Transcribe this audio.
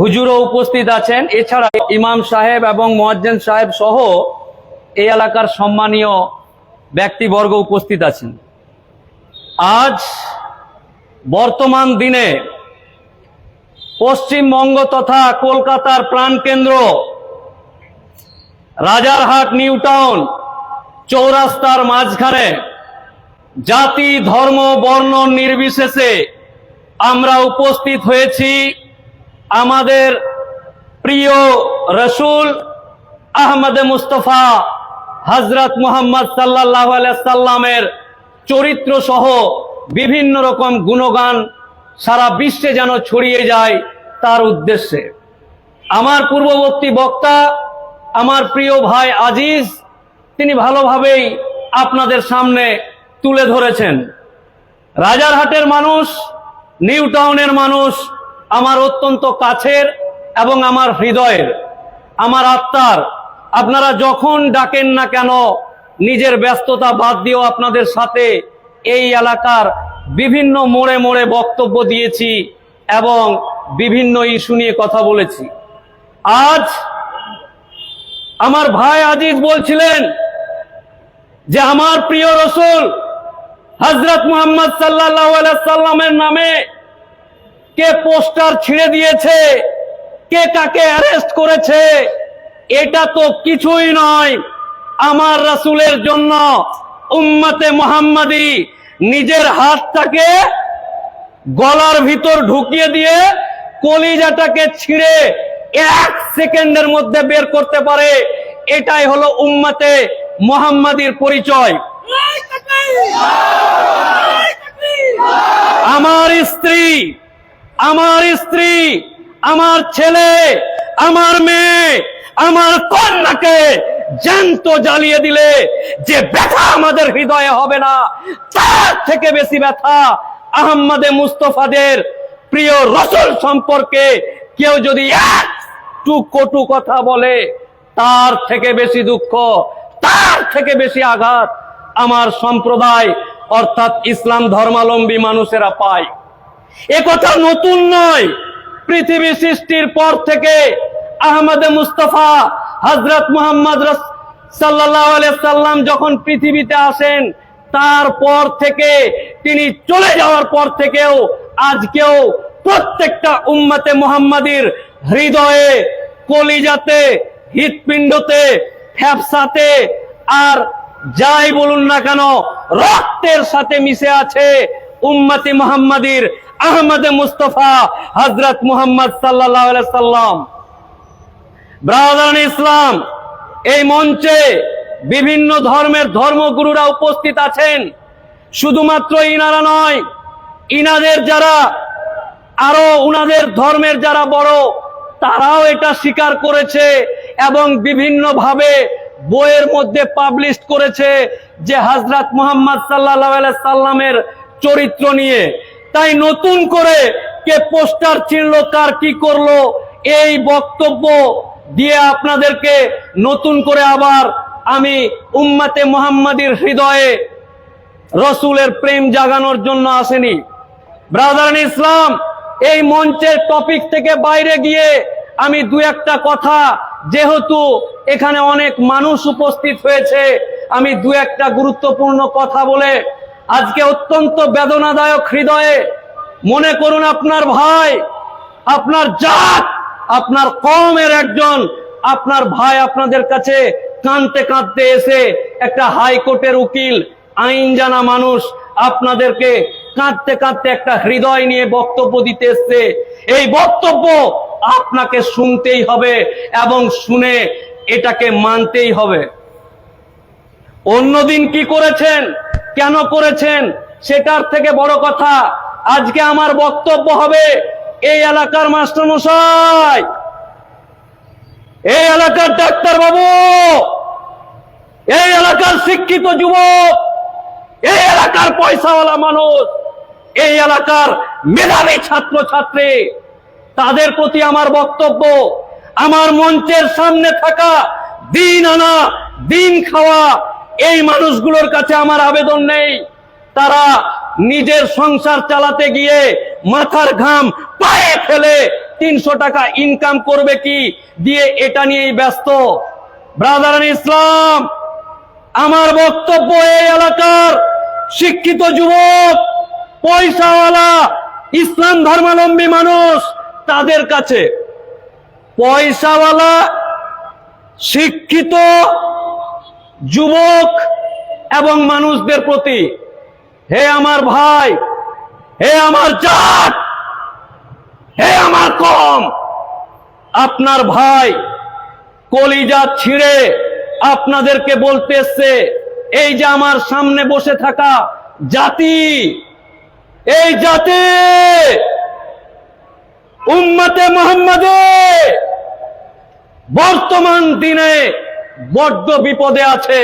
হুজুরও উপস্থিত আছেন। এছাড়া ইমাম সাহেব এবং মোয়াজ্জেন সাহেব সহ এই এলাকার সম্মানীয় ব্যক্তিবর্গ উপস্থিত আছেন। আজ বর্তমান দিনে পশ্চিমবঙ্গ তথা কলকাতার প্রাণকেন্দ্র রাজারহাট, নিউ টাউন চৌরাস্তার মাঝখানে জাতি, ধর্ম, বর্ণ নির্বিশেষে আমরা উপস্থিত হয়েছি। আমাদের প্রিয় রসুল আহমদে মুস্তফা হজরত মোহাম্মদ সাল্লাহ সাল্লামের চরিত্র সহ বিভিন্ন রকম গুণগান সারা বিশ্বে যেন ছড়িয়ে যায় তার উদ্দেশ্যে। আমার পূর্ববর্তী বক্তা, আমার প্রিয় ভাই আজিজ, তিনি ভালোভাবেই আপনাদের সামনে তুলে ধরেছেন। রাজারহাটের মানুষ, নিউ টাউনের মানুষ আমার অত্যন্ত কাছের এবং আমার হৃদয়ের, আমার আত্মার। আপনারা যখন ডাকেন না কেন, নিজের ব্যস্ততা বাদ দিয়েও আপনাদের সাথে এই এলাকার বিভিন্ন মোড়ে মোড়ে বক্তব্য দিয়েছি এবং বিভিন্ন ইস্যু নিয়ে কথা বলেছি। আজ আমার ভাই আজিজ বলছিলেন যে আমার প্রিয় রসুল হজরত মোহাম্মদ সাল্লাহ সাল্লামের নামে কে পোস্টার ছিঁড়ে দিয়েছে? কে কাকে অ্যারেস্ট করেছে? এটা তো কিছুই নয়। আমার রাসুলের জন্য উম্মতে মোহাম্মদী নিজের হাতটাকে গলার ভিতর ঢুকিয়ে দিয়ে কলিজাটাকে ছিঁড়ে এক সেকেন্ডের মধ্যে বের করতে পারে। এটাই হলো উম্মতে মোহাম্মদীর পরিচয়। আমার স্ত্রী আমার স্ত্রী, আমার ছেলে, আমার মেয়ে, আমার কন্যাকে জ্যান্ত জ্বালিয়ে দিলে যে ব্যথা আমাদের হৃদয়ে হবে না। তার থেকে বেশি ব্যথা আহম্মদে মুস্তফাদের প্রিয় রসুল সম্পর্কে কেউ যদি একটু কটু কথা বলে, তার থেকে বেশি দুঃখ, তার থেকে বেশি আঘাত আমার সম্প্রদায়, অর্থাৎ ইসলাম ধর্মালম্বী মানুষেরা পায়। এ কথা নতুন নয়। পৃথিবী সৃষ্টির পর থেকে আহমদে মুস্তফা হজরত মোহাম্মদ সাল্লাহ সাল্লাম যখন পৃথিবীতে আসেন তারপর থেকে তিনি চলে যাওয়ার পর থেকেও আজকেও প্রত্যেকটা উম্মতে মোহাম্মদীর হৃদয়ে, কলিজাতে, হৃৎপিণ্ডতে, ফ্যাপসাতে আর যাই বলুন না কেন, রক্তের সাথে মিশে আছে উম্মতি মোহাম্মদীর আহমদে মুস্তফা হজরত মুহাম্মদ সাল্লাহ সাল্লাম। ব্রাদান ইসলাম এই মঞ্চে বিভিন্ন ধর্মের ধর্মগুরুরা উপস্থিত আছেন। শুধুমাত্র ইনারা নয়, ইনাদের যারা, আরও উনাদের ধর্মের যারা বড়, তারাও এটা স্বীকার করেছে এবং বিভিন্ন ভাবে বইয়ের মধ্যে পাবলিশ করেছে যে হজরত মোহাম্মদ সাল্লাহ সাল্লামের চরিত্র নিয়ে। তাই নতুন করে কে পোস্টার চিনল কার কি করল, এই বক্তব্য দিয়ে আপনাদেরকে নতুন করে আবার আমি উম্মাতে মোহাম্মদীর হৃদয়ে রসুলের প্রেম জাগানোর জন্য আসেনি। ব্রাদার ইসলাম এই মঞ্চের টপিক থেকে বাইরে গিয়ে আমি দু একটা কথা, যেহেতু এখানে অনেক মানুষ উপস্থিত হয়েছে, আমি দু একটা গুরুত্বপূর্ণ কথা বলে আজকে অত্যন্ত বেদনাদায়ক হৃদয়ে মনে করুন আপনার ভাই, আপনার জাত, আপনার কমের একজন, আপনার ভাই আপনাদের কাছে কাঁদতে কাঁদতে এসে একটা হাইকোর্টের উকিল আইন জানা মানুষ আপনাদেরকে কাঁদতে কাঁদতে একটা হৃদয় নিয়ে বক্তব্য দিতে এসছে। এই বক্তব্য আপনাকে শুনতেই হবে এবং শুনে এটাকে মানতেই হবে। অন্যদিন কি করেছেন? কেন করেছেন? সেটার থেকে বড় কথা, আজকে আমার বক্তব্য হবে এই এলাকার মাস্টারমশাই। এই এলাকার ডাক্তার বাবু এই এলাকার শিক্ষিত যুবক, এই এলাকার পয়সাওয়ালা মানুষ, এই এলাকার মেধাবী ছাত্র ছাত্রী তাদের প্রতি আমার বক্তব্য, আমার মঞ্চের সামনে থাকা দিন আনা, দিন খাওয়া এই মানুষগুলোর কাছে আমার আবেদন নেই। তারা নিজের সংসার চালাতে গিয়ে মাথার ঘাম পায়ে ফেলে তিনশো টাকা ইনকাম করবে কি দিয়ে এটা নিয়েই ব্যস্ত। ব্রাদার ইসলাম, আমার বক্তব্য এই এলাকার শিক্ষিত যুবক, পয়সাওয়ালা, ইসলাম ধর্মাবলম্বী মানুষ, তাদের কাছে। পয়সাওয়ালা, শিক্ষিত যুবক এবং মানুষদের প্রতি, হে আমার ভাই, হে আমার জাত, হে আমার কম, আপনার ভাই কলিজা ছিঁড়ে আপনাদেরকে বলতে এসছে, এই যে আমার সামনে বসে থাকা জাতি, এই জাতি উম্মতে মোহাম্মদে বর্তমান দিনে বড্ড বিপদে আছে।